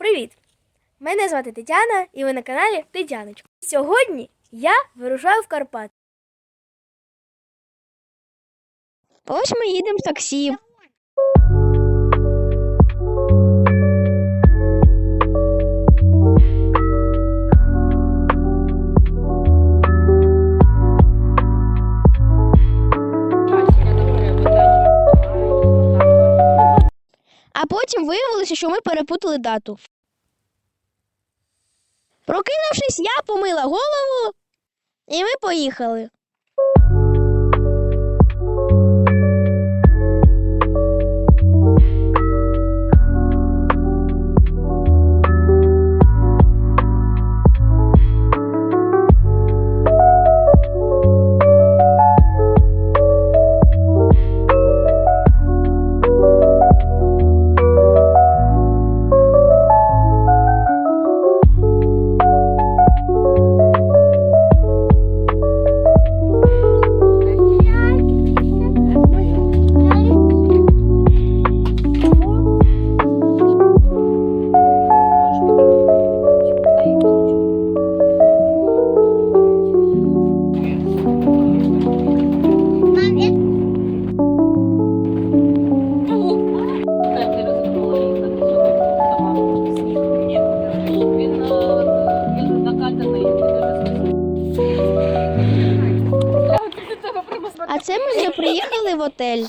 Привіт! Мене звати Тетяна і ви на каналі Тетяночка. Сьогодні я вирушаю в Карпат. Ось ми їдемо з таксі. Виявилося, що ми перепутали дату. Прокинувшись, я помила голову, і ми поїхали. А це ми вже приїхали в отель.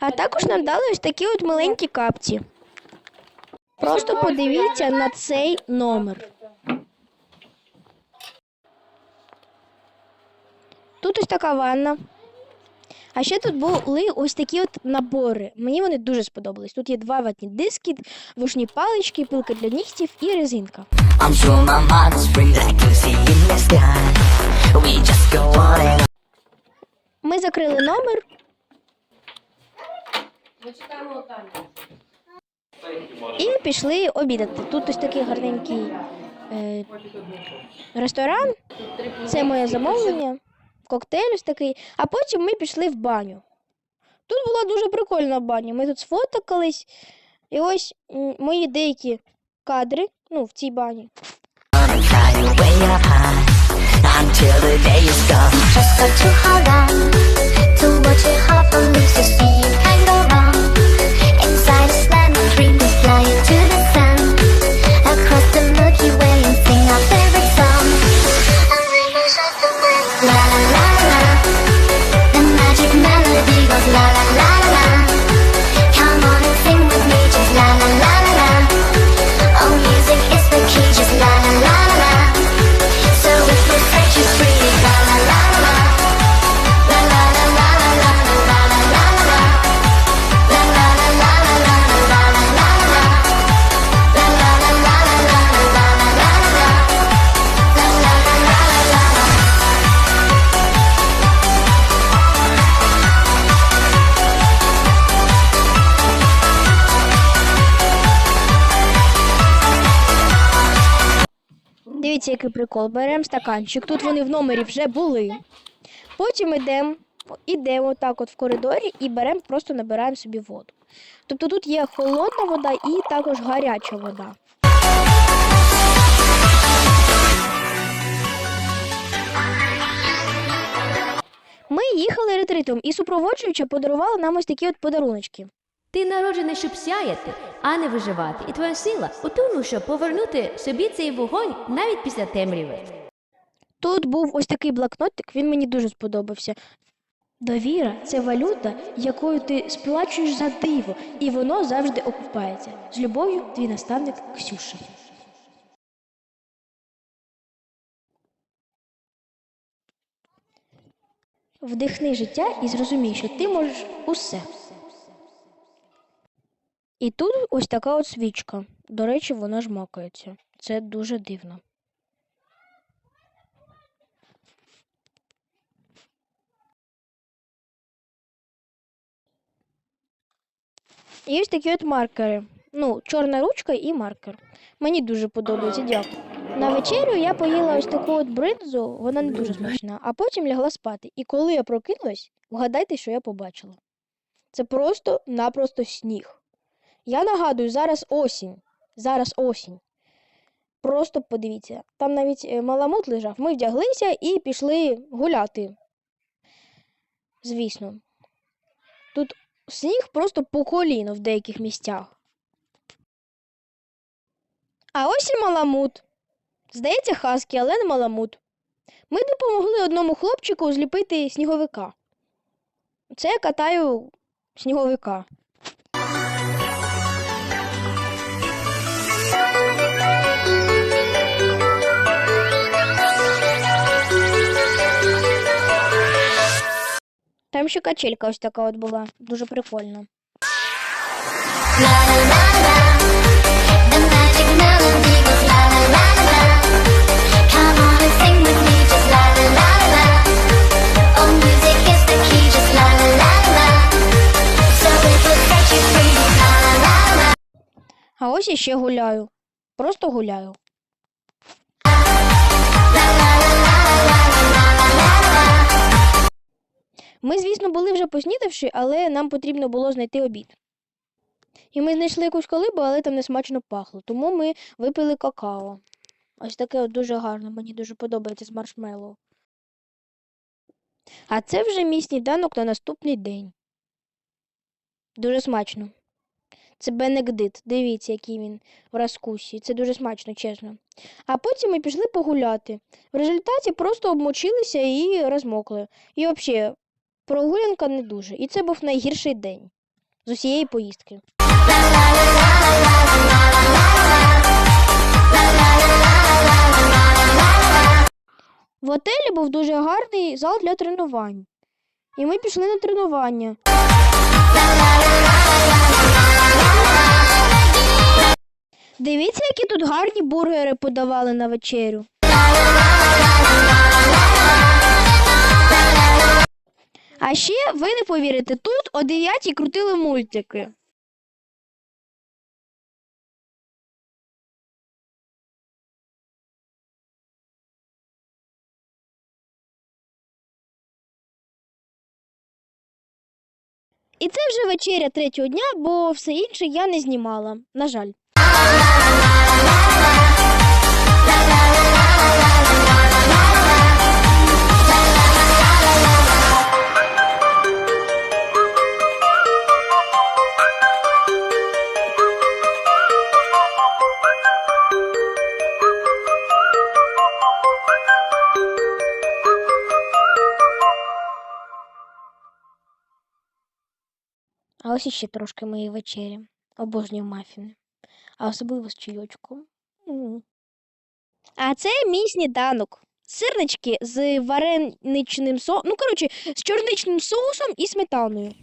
А також нам дали ось такі от маленькі капці. Просто подивіться на цей номер. Тут ось така ванна. А ще тут були ось такі от набори. Мені вони дуже сподобались. Тут є два ватні диски, вушні палички, пилка для нігтів і резинка. Ми закрили номер. І пішли обідати. Тут ось такий гарненький е, ресторан. Це моє замовлення. Коктейль ось такий. А потім ми пішли в баню. Тут була дуже прикольна баня. Ми тут сфотокались. І ось мої деякі кадри ну, в цій бані. Just got to hold on to what. You have you me to wrong. Дивіться, який прикол. Беремо стаканчик. Тут вони в номері вже були. Потім йдемо, ідемо так от в коридорі і беремо, просто набираємо собі воду. Тобто тут є холодна вода і також гаряча вода. Ми їхали ретритом і супроводжуюча подарувала нам ось такі от подаруночки. Ти народжений, щоб сяяти, а не виживати. І твоя сила у тому, щоб повернути собі цей вогонь навіть після темряви. Тут був ось такий блокнотик, він мені дуже сподобався. Довіра це валюта, якою ти сплачуєш за диво, і воно завжди окупається. З любов'ю, твій наставник Ксюша. Вдихни життя і зрозумій, що ти можеш усе. І тут ось така от свічка. До речі, вона жмакається. Це дуже дивно. І ось такі от маркери. Ну, чорна ручка і маркер. Мені дуже подобається, дякую. На вечерю я поїла ось таку от бринзу, вона не дуже смачна, а потім лягла спати. І коли я прокинулась, вгадайте, що я побачила. Це просто-напросто сніг. Я нагадую, зараз осінь. Зараз осінь. Просто подивіться, там навіть е, маламут лежав. Ми вдяглися і пішли гуляти. Звісно. Тут сніг просто по коліно в деяких місцях. А ось і маламут. Здається, хаскі, але не маламут. Ми допомогли одному хлопчику зліпити сніговика. Це я катаю сніговика. It will set you free, la la la la. А ось іще гуляю. Просто гуляю. Ми, звісно, були вже поснідавши, але нам потрібно було знайти обід. І ми знайшли якусь колибу, але там не смачно пахло. Тому ми випили какао. Ось таке от дуже гарне, мені дуже подобається з маршмеллоу. А це вже мій сніданок на наступний день. Дуже смачно. Це Бенедикт. Дивіться, який він в розкусі. Це дуже смачно, чесно. А потім ми пішли погуляти. В результаті просто обмочилися і розмокли. І взагалі, прогулянка не дуже. І це був найгірший день з усієї поїздки. В отелі був дуже гарний зал для тренувань. І ми пішли на тренування. Дивіться, які тут гарні бургери подавали на вечерю. А ще ви не повірите, тут о 9 крутили мультики. І це вже вечеря третього дня, бо все інше я не знімала. На жаль. А ось іще трошки моєї вечері. Обожнюю мафіни. А особливо з чайочком. А це мій сніданок. Сирнички з вареничним соусом. Ну, коротше, з чорничним соусом і сметаною.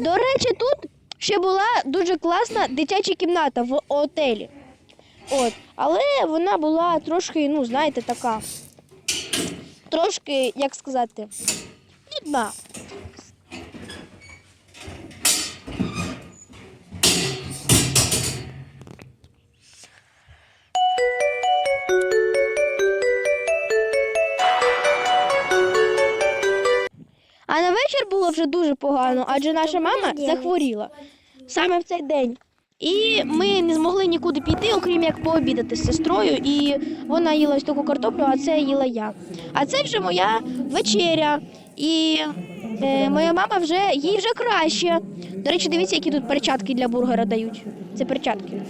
До речі, тут ще була дуже класна дитяча кімната в отелі. От. Але вона була трошки, ну, знаєте, така. Трошки, як сказати, нудна. Вечір було вже дуже погано, адже наша мама захворіла саме в цей день. І ми не змогли нікуди піти, окрім як пообідати з сестрою. І вона їла ось таку картоплю, а це їла я. А це вже моя вечеря. І е, моя мама вже їй вже краще. До речі, дивіться, які тут перчатки для бургера дають. Це перчатки.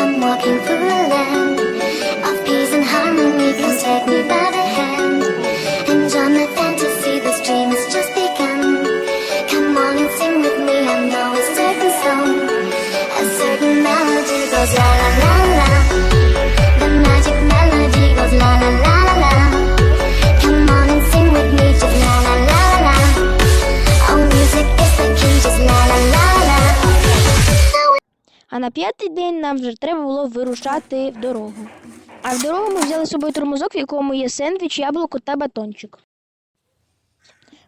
I'm walking through a land of peace and harmony. Please take me by the hand на п'ятий день нам вже треба було вирушати в дорогу. А в дорогу ми взяли з собою тормозок, в якому є сендвіч, яблуко та батончик.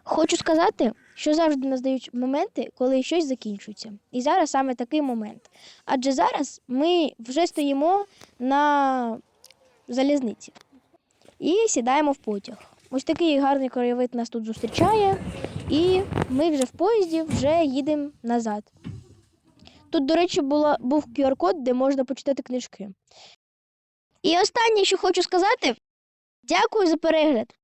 Хочу сказати, що завжди наздають моменти, коли щось закінчується. І зараз саме такий момент. Адже зараз ми вже стоїмо на залізниці і сідаємо в потяг. Ось такий гарний краєвид нас тут зустрічає, і ми вже в поїзді вже їдемо назад. Тут, до речі, була, був QR-код, де можна почитати книжки. І останнє, що хочу сказати, дякую за перегляд.